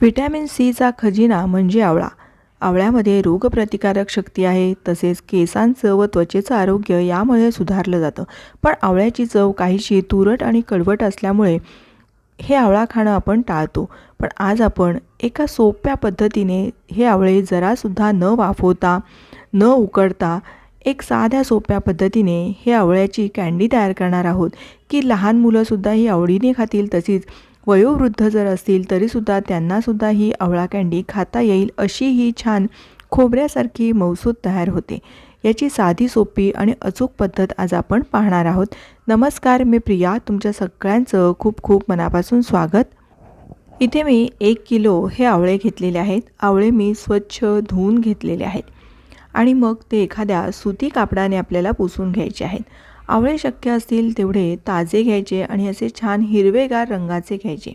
Vitamin सीचा खजिना म्हणजे आवळा. आवळ्यामध्ये रोगप्रतिकारक शक्ती आहे तसेच केसांचं व त्वचेचं आरोग्य यामुळे सुधारलं जातं. पण आवळ्याची चव काहीशी तुरट आणि कडवट असल्यामुळे हे आवळा खाणं आपण टाळतो. पण आज आपण एका सोप्या पद्धतीने हे आवळे जरासुद्धा न वाफवता न उकडता एक साध्या सोप्या पद्धतीने हे आवळ्याची कँडी तयार करणार आहोत की लहान मुलंसुद्धा ही आवडीने खातील तशीच वयोवृद्ध जर असतील तरीसुद्धा त्यांनासुद्धा ही आवळा कँडी खाता येईल अशी ही छान खोबऱ्यासारखी मौसूद तयार होते. याची साधी सोपी आणि अचूक पद्धत आज आपण पाहणार आहोत. नमस्कार मी प्रिया. तुमच्या सगळ्यांचं खूप खूप मनापासून स्वागत. इथे मी एक किलो हे आवळे घेतलेले आहेत. आवळे मी स्वच्छ धुवून घेतलेले आहेत. आणि मग ते एखाद्या सुती कापडाने आपल्याला पुसून घ्यायचे आहेत. आवळे शक्य असतील तेवढे ताजे घ्यायचे आणि असे छान हिरवेगार रंगाचे घ्यायचे.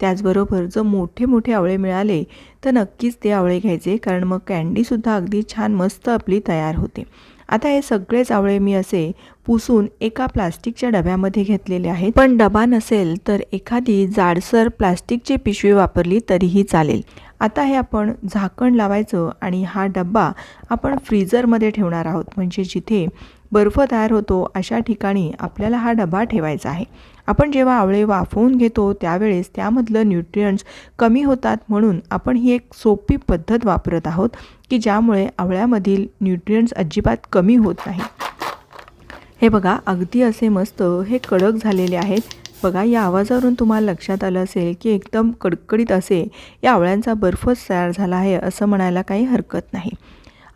त्याचबरोबर जर मोठे मोठे आवळे मिळाले तर नक्कीच ते आवळे घ्यायचे कारण मग कँडीसुद्धा अगदी छान मस्त आपली तयार होते. आता हे सगळेच आवळे मी असे पुसून एका प्लास्टिकच्या डब्यामध्ये घेतलेले आहेत. पण डबा नसेल तर एखादी जाडसर प्लास्टिकची पिशवी वापरली तरीही चालेल. आता हे आपण झाकण लावायचं आणि हा डब्बा आपण फ्रीजरमध्ये ठेवणार आहोत. म्हणजे जिथे बर्फ तयार होतो अशा ठिकाणी आपल्याला हा डबा ठेवायचा आहे. आपण जेव्हा आवळे वाफवून घेतो त्यावेळेस त्यामधलं न्यूट्रियंट्स कमी होतात म्हणून आपण ही एक सोपी पद्धत वापरत आहोत की ज्यामुळे आवळ्यामधील न्यूट्रियंट्स अजिबात कमी होत नाही. हे बघा अगदी असे मस्त हे कडक झालेले आहेत. बघा या आवाजावरून तुम्हाला लक्षात आलं असेल की एकदम कडकडीत असे या आवळ्यांचा बर्फच तयार झाला आहे असं म्हणायला काही हरकत नाही.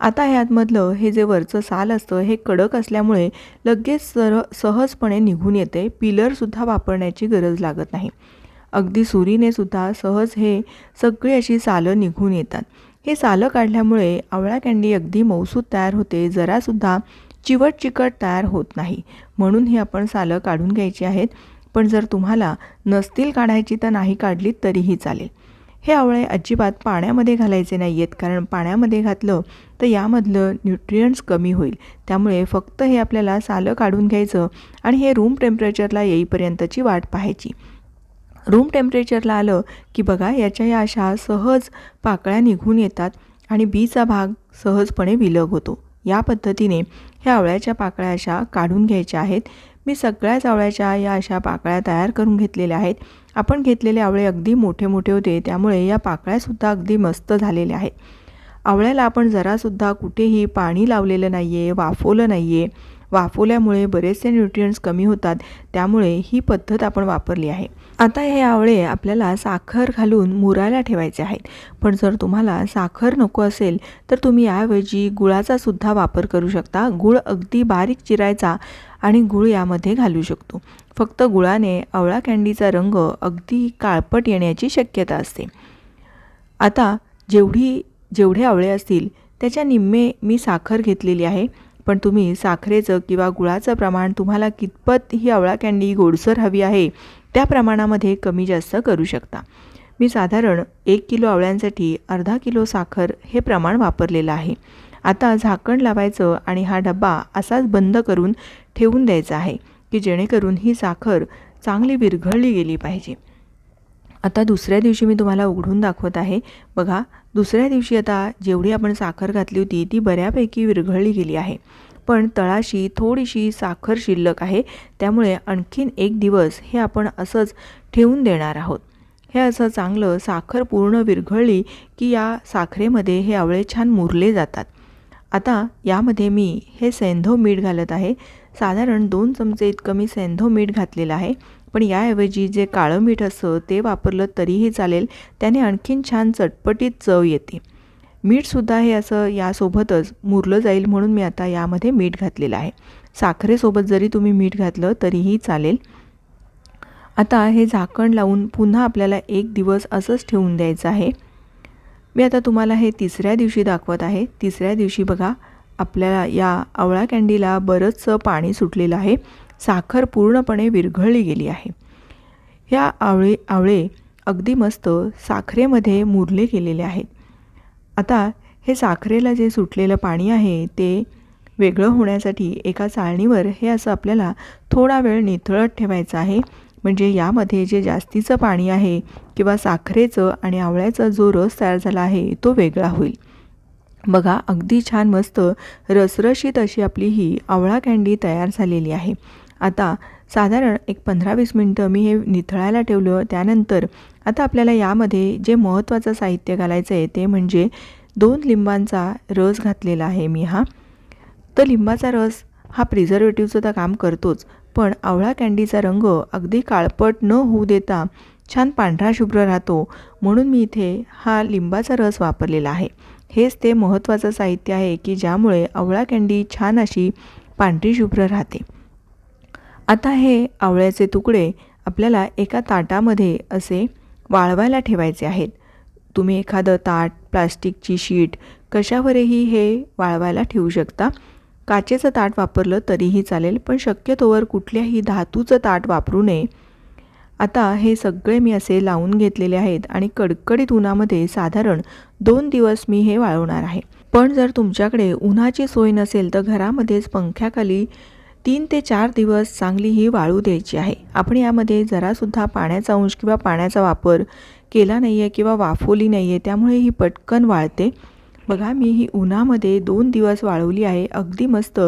आता ह्यातमधलं हे जे वरचं साल असतं हे कडक असल्यामुळे लगेच सर सहजपणे निघून येते. पिलरसुद्धा वापरण्याची गरज लागत नाही. अगदी सुरीने सुद्धा सहज हे सगळी अशी सालं निघून येतात. हे सालं काढल्यामुळे आवळा कँडी अगदी मौसूद तयार होते जरासुद्धा चिवट चिकट तयार होत नाही. म्हणून ही आपण सालं काढून घ्यायची आहेत. पण जर तुम्हाला नसतील काढायची तर नाही काढलीत तरीही चालेल. हे आवळे अजिबात पाण्यामध्ये घालायचे नाही आहेत कारण पाण्यामध्ये घातलं तर यामधलं न्यूट्रियंट्स कमी होईल. त्यामुळे फक्त हे आपल्याला सालं काढून घ्यायचं आणि हे रूम टेम्परेचरला येईपर्यंतची वाट पाहायची. रूम टेम्परेचरला आलं की बघा याच्या या अशा सहज पाकळ्या निघून येतात आणि बीचा भाग सहजपणे विलग होतो. या पद्धतीने ह्या आवळ्याच्या पाकळ्या अशा काढून घ्यायच्या आहेत. मी सगळ्याच आवळ्याच्या या अशा पाकळ्या तयार करून घेतलेल्या आहेत. आपण घेतलेले आवळे अगदी मोठे मोठे होते त्यामुळे या पाकळ्यासुद्धा अगदी मस्त झालेल्या आहेत. आवळ्याला आपण जरासुद्धा कुठेही पाणी लावलेलं नाही आहे वाफवलं नाही आहे वाफवल्यामुळे बरेचसे न्यूट्रियंट्स कमी होतात. त्यामुळे ही पद्धत आपण वापरली आहे. आता हे आवळे आपल्याला साखर घालून मुरायला ठेवायचे आहेत. पण जर तुम्हाला साखर नको असेल तर तुम्ही याऐवजी गुळाचा सुद्धा वापर करू शकता. गुळ अगदी बारीक चिरायचा आणि गुळ यामध्ये घालू शकतो. फक्त गुळाने आवळा कँडीचा रंग अगदी काळपट येण्याची शक्यता असते. आता जेवढी जेवढे आवळे असतील त्याच्या निम्मे मी साखर घेतलेली आहे. पण तुम्ही साखरेचं किंवा गुळाचं प्रमाण तुम्हाला कितपत ही आवळा कँडी गोडसर हवी आहे त्या प्रमाणामध्ये कमी जास्त करू शकता. मी साधारण एक किलो आवळ्यांसाठी अर्धा किलो साखर हे प्रमाण वापरलेलं आहे. आता झाकण लावायचं आणि हा डब्बा असाच बंद करून ठेवून द्यायचा आहे की जेणेकरून ही साखर चांगली विरघळली गेली पाहिजे. आता दुसऱ्या दिवशी मी तुम्हाला उघडून दाखवत आहे. बघा दुसऱ्या दिवशी आता जेवढी आपण साखर घातली होती ती बऱ्यापैकी विरघळली गेली आहे. पण तळाशी थोडीशी साखर शिल्लक आहे त्यामुळे आणखीन एक दिवस हे आपण असंच ठेवून देणार आहोत. हे असं चांगलं साखर पूर्ण विरघळली की या साखरेमध्ये हे आवळे छान मुरले जातात. आता यामध्ये मी हे सेंधो मीठ घालत आहे. साधारण दोन चमचे इतकं मी सेंधो मीठ घातलेलं आहे. पण याऐवजी जे काळं मीठ असतं ते वापरलं तरीही चालेल. त्याने आणखीन छान चटपटीत चव येते. मीठसुद्धा हे असं यासोबतच मुरलं जाईल म्हणून मी आता यामध्ये मीठ घातलेलं आहे. साखरेसोबत जरी तुम्ही मीठ घातलं तरीही चालेल. आता हे झाकण लावून पुन्हा आपल्याला एक दिवस असंच ठेवून द्यायचं आहे. मी आता तुम्हाला हे तिसऱ्या दिवशी दाखवत आहे. तिसऱ्या दिवशी बघा आपल्याला या आवळा कँडीला बरंचसं पाणी सुटलेलं आहे. साखर पूर्णपणे विरघळली गेली आहे. ह्या आवळे आवळे अगदी मस्त साखरेमध्ये मुरले गेलेले आहेत. आता हे साखरेला जे सुटलेलं पाणी आहे ते वेगळं होण्यासाठी एका चाळणीवर हे असं आपल्याला थोडा वेळ निथळत ठेवायचं आहे. म्हणजे यामध्ये जे जास्तीचं पाणी आहे किंवा साखरेचं आणि आवळ्याचा जो रस तयार झाला आहे तो वेगळा होईल. बघा अगदी छान मस्त रसरशीत अशी आपली ही आवळा कँडी तयार झालेली आहे. आता साधारण एक पंधरा वीस मिनटं मी हे निथळायला ठेवलं. त्यानंतर आता आपल्याला यामध्ये जे महत्त्वाचं साहित्य घालायचं आहे ते म्हणजे दोन लिंबांचा रस घातलेला आहे मी हा. तर लिंबाचा रस हा प्रिझर्वेटिव्हचं तर काम करतोच पण आवळा कँडीचा रंग अगदी काळपट न होऊ देता छान पांढरा शुभ्र राहतो. म्हणून मी इथे हा लिंबाचा रस वापरलेला आहे. हेच ते महत्त्वाचं साहित्य आहे की ज्यामुळे आवळा कँडी छान अशी पांढरी शुभ्र राहते. आता हे आवळ्याचे तुकडे आपल्याला एका ताटामध्ये असे वाळवायला ठेवायचे आहेत. तुम्ही एखादं ताट प्लास्टिकची शीट कशावरही हे वाळवायला ठेवू शकता. काचेचं ताट वापरलं तरीही चालेल पण शक्यतोवर कुठल्याही धातूचं ताट वापरू नये. आता हे सगळे मी असे लावून घेतलेले आहेत आणि कडकडीत उन्हामध्ये साधारण दोन दिवस मी हे वाळवणार आहे. पण जर तुमच्याकडे उन्हाची सोय नसेल तर घरामध्येच पंख्याखाली तीन ते चार दिवस चांगली ही वाळू द्यायची आहे. आपण यामध्ये जरासुद्धा पाण्याचा अंश किंवा पाण्याचा वापर केला नाही आहे किंवा वाफवली नाही आहे त्यामुळे ही पटकन वाळते. बघा मी ही उन्हामध्ये दोन दिवस वाळवली आहे. अगदी मस्त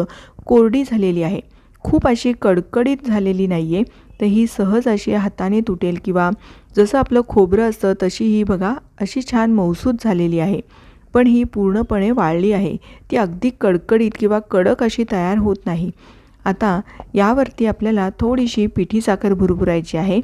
कोरडी झालेली आहे. खूप अशी कडकडीत झालेली नाही आहे तर ही सहज अशी हाताने तुटेल किंवा जसं आपलं खोबरं असतं तशी ही बघा अशी छान मौसूद झालेली आहे. पण ही पूर्णपणे वाळली आहे. ती अगदी कडकडीत किंवा कडक अशी तयार होत नाही. आता यावरती आपल्याला थोडीशी पिठी साखर भुरभुरायची आहे.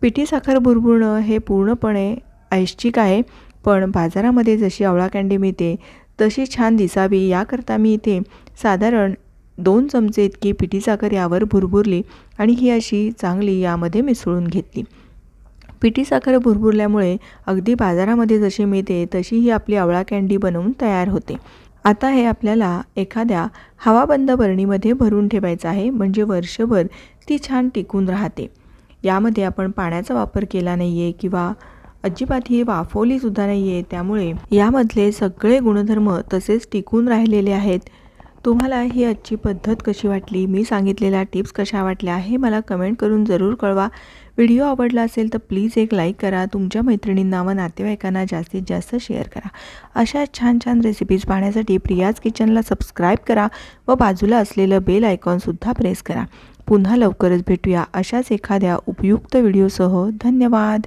पिठी साखर भुरभुरणं हे पूर्णपणे ऐच्छिक आहे पण बाजारामध्ये जशी आवळा कँडी मिळते तशी छान दिसावी. याकरता मी इथे साधारण दोन चमचे इतकी पिठी साखर यावर भुरभुरली आणि ही अशी चांगली यामध्ये मिसळून घेतली. पिठी साखर भुरभुरल्यामुळे अगदी बाजारामध्ये जशी मिळते तशी ही आपली आवळा कँडी बनवून तयार होते. आता हे आपल्याला एखाद्या हवाबंद बरणीमध्ये भरून ठेवायचं आहे म्हणजे वर्षभर ती छान टिकून राहते. यामध्ये आपण पाण्याचा वापर केला नाही आहे किंवा अजिबात ही वाफवलीसुद्धा नाही आहे त्यामुळे यामधले सगळे गुणधर्म तसेच टिकून राहिलेले आहेत. तुम्हाला ही आजची पद्धत कशी वाटली? मी सांगितलेल्या टिप्स कशा वाटल्या? हे मला कमेंट करून जरूर कळवा. व्हिडिओ आवडला असेल तर प्लीज एक लाईक करा तुमच्या मैत्रिणींना व नातेवाईकांना जास्तीत जास्त शेअर करा. अशा छान छान रेसिपीज पाहण्यासाठी प्रियाज किचनला सबस्क्राईब करा व बाजूला असलेलं बेल आयकॉनसुद्धा प्रेस करा. पुन्हा लवकरच भेटूया अशाच एखाद्या उपयुक्त व्हिडिओसह धन्यवाद!